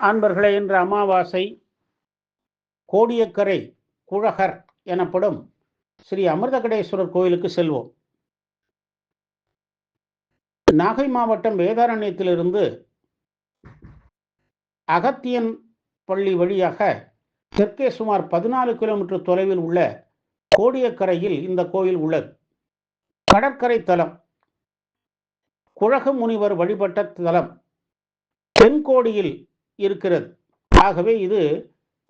அன்பர்களே இன்று அமாவாசை. கோடியக்கரை குழகர் எனப்படும் ஸ்ரீ அமிர்தகடேஸ்வரர் கோயிலுக்கு செல்வோம். நாகை மாவட்டம் வேதாரண்யத்திலிருந்து அகத்தியன் பள்ளி வழியாக தெற்கே சுமார் பதினாலு கிலோமீட்டர் தொலைவில் உள்ள கோடியக்கரையில் இந்த கோயில் உள்ளது. கடற்கரை தலம் குழக முனிவர் வழிபட்ட தலம் தென்கோடியில் இருக்கிறது. ஆகவே இது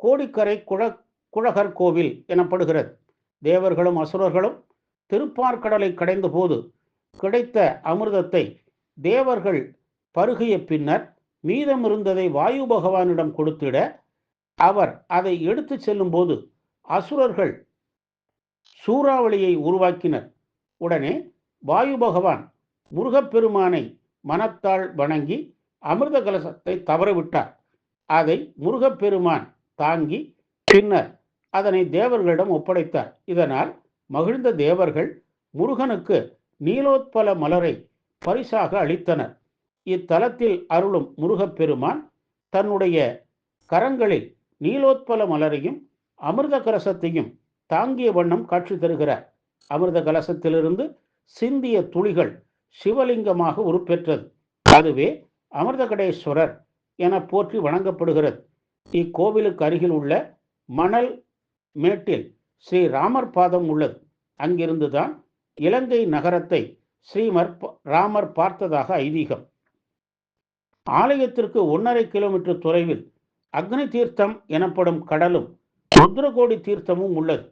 கோடிக்கரை குழ குழகர் கோவில் எனப்படுகிறது. தேவர்களும் அசுரர்களும் திருப்பார்கடலை கடைந்த போது கிடைத்த அமிர்தத்தை தேவர்கள் பருகிய பின்னர் மீதம் இருந்ததை வாயு பகவானிடம் கொடுத்திட அவர் அதை எடுத்து செல்லும் போது அசுரர்கள் சூறாவளியை உருவாக்கினர். உடனே வாயு பகவான் முருகப்பெருமானை மனத்தால் வணங்கி அமிர்த கலசத்தை தவறவிட்டார். அதை முருகப்பெருமான் தாங்கி பின்னர் அதனை தேவர்களிடம் ஒப்படைத்தார். இதனால் மகிழ்ந்த தேவர்கள் முருகனுக்கு நீலோத்பல மலரை பரிசாக அளித்தனர். இத்தலத்தில் அருளும் முருகப்பெருமான் தன்னுடைய கரங்களில் நீலோத்பல மலரையும் அமிர்த கலசத்தையும் தாங்கிய வண்ணம் காட்சி தருகிறார். அமிர்த கலசத்திலிருந்து சிந்திய துளிகள் சிவலிங்கமாக உருப்பெற்றது. அதுவே அமிர்தகடேஸ்வரர் என போற்றி வணங்கப்படுகிறது. இக்கோவிலுக்கு அருகில் உள்ள மணல் மேட்டில் ஸ்ரீ ராமர் பாதம் உள்ளது. அங்கிருந்துதான் இலங்கை நகரத்தை ஸ்ரீமர் ராமர் பார்த்ததாக ஐதீகம். ஆலயத்திற்கு ஒன்றரை கிலோமீட்டர் தொலைவில் அக்னி தீர்த்தம் எனப்படும் கடலும் ருத்ரகோடி தீர்த்தமும் உள்ளது.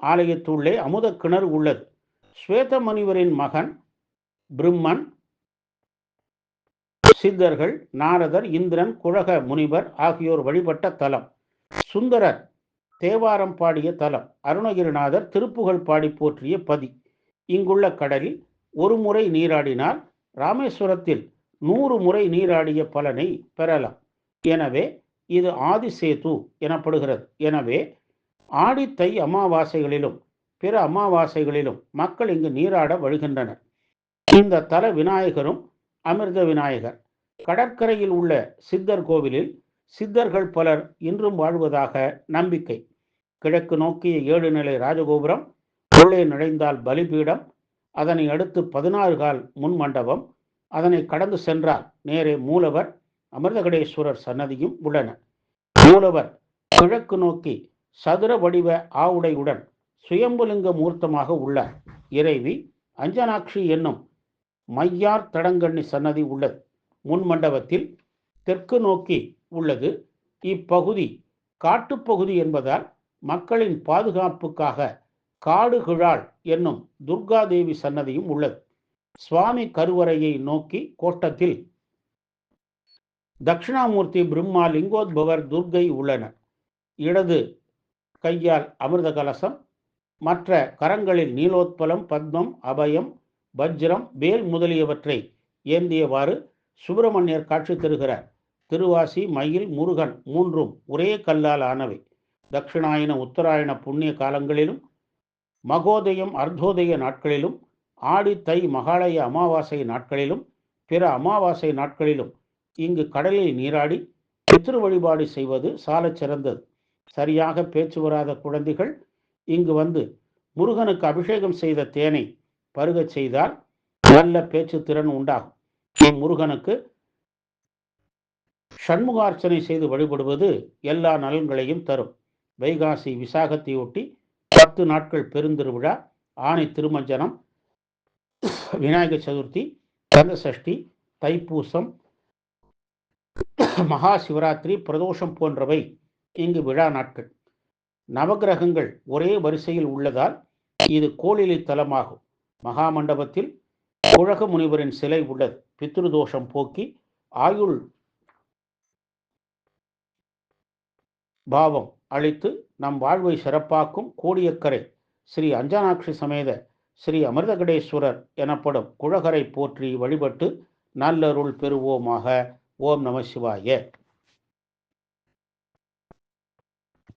ஆலயத்துள்ளே அமுத கிணறு உள்ளது. ஸ்வேத முனிவரின் மகன் பிரம்மன் சித்தர்கள் நாரதர் இந்திரன் குழக முனிவர் ஆகியோர் வழிபட்ட தலம். சுந்தரர் தேவாரம் பாடிய தலம். அருணகிரிநாதர் திருப்புகழ் பாடி போற்றிய பதி. இங்குள்ள கடலில் ஒரு முறை நீராடினால் ராமேஸ்வரத்தில் நூறு முறை நீராடிய பலனை பெறலாம். எனவே இது ஆதிசேது எனப்படுகிறது. எனவே ஆடித்தை அமாவாசைகளிலும் பிற அமாவாசைகளிலும் மக்கள் இங்கு நீராட வருகின்றனர் இந்த தல விநாயகரும் அமிர்த விநாயகர். கடற்கரையில் உள்ள சித்தர் கோவிலில் சித்தர்கள் பலர் இன்றும் வாழ்வதாக நம்பிக்கை. கிழக்கு நோக்கிய ஏழு நிலை ராஜகோபுரம் உள்ளே நுழைந்தால் பலிபீடம் அதனை அடுத்து பதினாறு கால் முன் மண்டபம் அதனை கடந்து சென்றால் நேரே மூலவர் அமிர்தகடேஸ்வரர் சன்னதியும் உள்ளன. மூலவர் கிழக்கு நோக்கி சதுர வடிவ ஆவுடையுடன் சுயம்புலிங்க மூர்த்தமாக உள்ளார். இறைவி அஞ்சனாட்சி என்னும் மையார் தடங்கண்ணி சன்னதி உள்ளது. முன் மண்டபத்தில் தெற்கு நோக்கி உள்ளது. இப்பகுதி காட்டுப்பகுதி என்பதால் மக்களின் பாதுகாப்புக்காக காடுகிழாள் என்னும் துர்காதேவி சன்னதியும் உள்ளது. சுவாமி கருவறையை நோக்கி கோட்டத்தில் தட்சிணாமூர்த்தி பிரம்மா லிங்கோத்பவர் துர்கை உள்ளனர். இடது கையால் அமிர்த கலசம் மற்ற கரங்களில் நீலோத்பலம் பத்மம் அபயம் வஜ்ரம் வேல் முதலியவற்றை ஏந்தியவாறு சுப்பிரமணியர் காட்சி தருகிறார் திருவாசி மயில் முருகன் மூன்றும் ஒரே கல்லால் ஆனவை. தட்சிணாயன உத்தராயண புண்ணிய காலங்களிலும் மகோதயம் அர்த்தோதய நாட்களிலும் ஆடி தை மகாலய அமாவாசை நாட்களிலும் பிற அமாவாசை நாட்களிலும் இங்கு கடலில் நீராடி பித்ரு வழிபாடு செய்வது சாலச் சிறந்தது. சரியாக பேச்சு வராத குழந்தைகள் இங்கு வந்து முருகனுக்கு அபிஷேகம் செய்த தேனை பருகச் செய்தால் நல்ல பேச்சு திறன் உண்டாகும். முருகனுக்கு சண்முகார்ச்சனை செய்து வழிபடுவது எல்லா நலன்களையும் தரும். வைகாசி விசாகத்தையொட்டி பத்து நாட்கள் பெருந்திருவிழா ஆணை திருமஞ்சனம் விநாயகர் சதுர்த்தி கந்த சஷ்டி தைப்பூசம் மகா சிவராத்திரி பிரதோஷம் போன்றவை இங்கு விழா நாட்கள். நவகிரகங்கள் ஒரே வரிசையில் உள்ளதால் இது கோளிலி தலமாகும். மகாமண்டபத்தில் மண்டபத்தில் குழக முனிவரின் சிலை உள்ளது பித்ருதோஷம் போக்கி ஆயுள் பாவம் அளித்து நம் வாழ்வை சிறப்பாக்கும் கோடியக்கரை ஸ்ரீ அஞ்சனாட்சி சமேத ஸ்ரீ அமிர்தகடேஸ்வரர் எனப்படும் குழகரை போற்றி வழிபட்டு நல்லருள் பெறுவோமாக. ஓம் நம சிவாய.